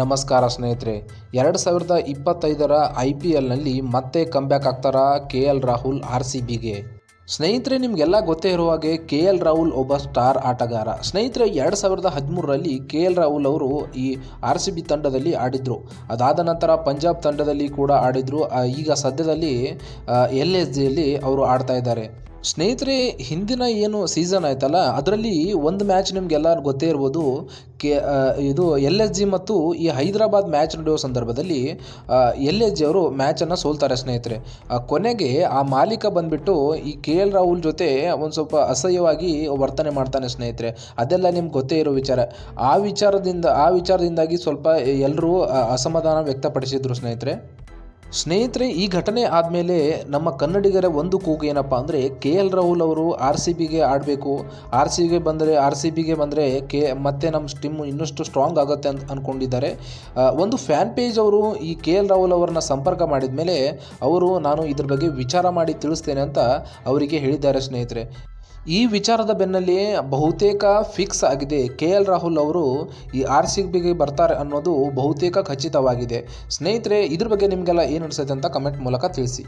ನಮಸ್ಕಾರ ಸ್ನೇಹಿತರೆ, ಎರಡು ಸಾವಿರದ ಇಪ್ಪತ್ತೈದರ ಐ ಪಿ ಎಲ್ನಲ್ಲಿ ಮತ್ತೆ ಕಂಬ್ಯಾಕ್ ಆಗ್ತಾರಾ K L Rahul R C ಬಿಗೆ? ಸ್ನೇಹಿತರೆ, ನಿಮಗೆಲ್ಲ ಗೊತ್ತೇ ಇರುವ ಹಾಗೆ ಕೆ ಎಲ್ ರಾಹುಲ್ ಒಬ್ಬ ಸ್ಟಾರ್ ಆಟಗಾರ. ಸ್ನೇಹಿತರೆ, ಎರಡು ಸಾವಿರದ ಹದಿಮೂರರಲ್ಲಿ ಕೆ ಎಲ್ ರಾಹುಲ್ ಅವರು ಈ ಆರ್ ಸಿ ಬಿ ತಂಡದಲ್ಲಿ ಆಡಿದರು. ಅದಾದ ನಂತರ ಪಂಜಾಬ್ ತಂಡದಲ್ಲಿ ಕೂಡ ಆಡಿದರು. ಈಗ ಸದ್ಯದಲ್ಲಿ ಎಲ್ ಎಸ್ ಜಿಯಲ್ಲಿ ಅವರು ಆಡ್ತಾ ಇದ್ದಾರೆ. ಸ್ನೇಹಿತರೆ, ಹಿಂದಿನ ಏನು ಸೀಸನ್ ಆಯ್ತಲ್ಲ, ಅದರಲ್ಲಿ ಒಂದು ಮ್ಯಾಚ್ ನಿಮಗೆಲ್ಲ ಗೊತ್ತೇ ಇರ್ಬೋದು. ಕೆ ಇದು ಎಲ್ ಎಸ್ ಜಿ ಮತ್ತು ಈ ಹೈದರಾಬಾದ್ ಮ್ಯಾಚ್ ನಡೆಯುವ ಸಂದರ್ಭದಲ್ಲಿ ಎಲ್ ಎಸ್ ಜಿ ಅವರು ಮ್ಯಾಚನ್ನು ಸೋಲ್ತಾರೆ ಸ್ನೇಹಿತರೆ. ಕೊನೆಗೆ ಆ ಮಾಲೀಕ ಬಂದ್ಬಿಟ್ಟು ಈ ಕೆ ಎಲ್ ರಾಹುಲ್ ಜೊತೆ ಒಂದು ಸ್ವಲ್ಪ ಅಸಹ್ಯವಾಗಿ ವರ್ತನೆ ಮಾಡ್ತಾನೆ ಸ್ನೇಹಿತರೆ. ಅದೆಲ್ಲ ನಿಮ್ಗೆ ಗೊತ್ತೇ ಇರೋ ವಿಚಾರ. ಆ ವಿಚಾರದಿಂದ, ಆ ವಿಚಾರದಿಂದಾಗಿ ಸ್ವಲ್ಪ ಎಲ್ಲರೂ ಅಸಮಾಧಾನ ವ್ಯಕ್ತಪಡಿಸಿದರು ಸ್ನೇಹಿತರೆ. ಸ್ನೇಹಿತರೆ, ಈ ಘಟನೆ ಆದಮೇಲೆ ನಮ್ಮ ಕನ್ನಡಿಗರ ಒಂದು ಕೂಗು ಏನಪ್ಪ ಅಂದರೆ, ಕೆ ಎಲ್ ರಾಹುಲ್ ಅವರು ಆರ್ ಸಿ ಬಿಗೆ ಆಡಬೇಕು. ಆರ್ ಸಿ ಬಿಗೆ ಬಂದರೆ, ಆರ್ ಸಿ ಬಿಗೆ ಬಂದರೆ ಕೆ, ಮತ್ತೆ ನಮ್ಮ ಟೀಮು ಇನ್ನಷ್ಟು ಸ್ಟ್ರಾಂಗ್ ಆಗುತ್ತೆ ಅಂತ ಅಂದ್ಕೊಂಡಿದ್ದಾರೆ ಒಂದು ಫ್ಯಾನ್ ಪೇಜ್ ಅವರು ಈ ಕೆ ಎಲ್ ರಾಹುಲ್ ಅವರನ್ನ ಸಂಪರ್ಕ ಮಾಡಿದ ಮೇಲೆ ಅವರು ನಾನು ಇದ್ರ ಬಗ್ಗೆ ವಿಚಾರ ಮಾಡಿ ತಿಳಿಸ್ತೇನೆ ಅಂತ ಅವರಿಗೆ ಹೇಳಿದ್ದಾರೆ ಸ್ನೇಹಿತರೆ. ಈ ವಿಚಾರದ ಬೆನ್ನಲ್ಲೇ ಬಹುತೇಕ ಫಿಕ್ಸ್ ಆಗಿದೆ. ಕೆ. ಎಲ್. ರಾಹುಲ್ ಅವರು ಈ ಆರ್ ಸಿ ಬಿಗೆ ಬರ್ತಾರೆ ಅನ್ನೋದು ಬಹುತೇಕ ಖಚಿತವಾಗಿದೆ. ಸ್ನೇಹಿತರೆ, ಇದ್ರ ಬಗ್ಗೆ ನಿಮಗೆಲ್ಲ ಏನು ಅನಿಸುತ್ತೆ ಅಂತ ಕಮೆಂಟ್ ಮೂಲಕ ತಿಳಿಸಿ.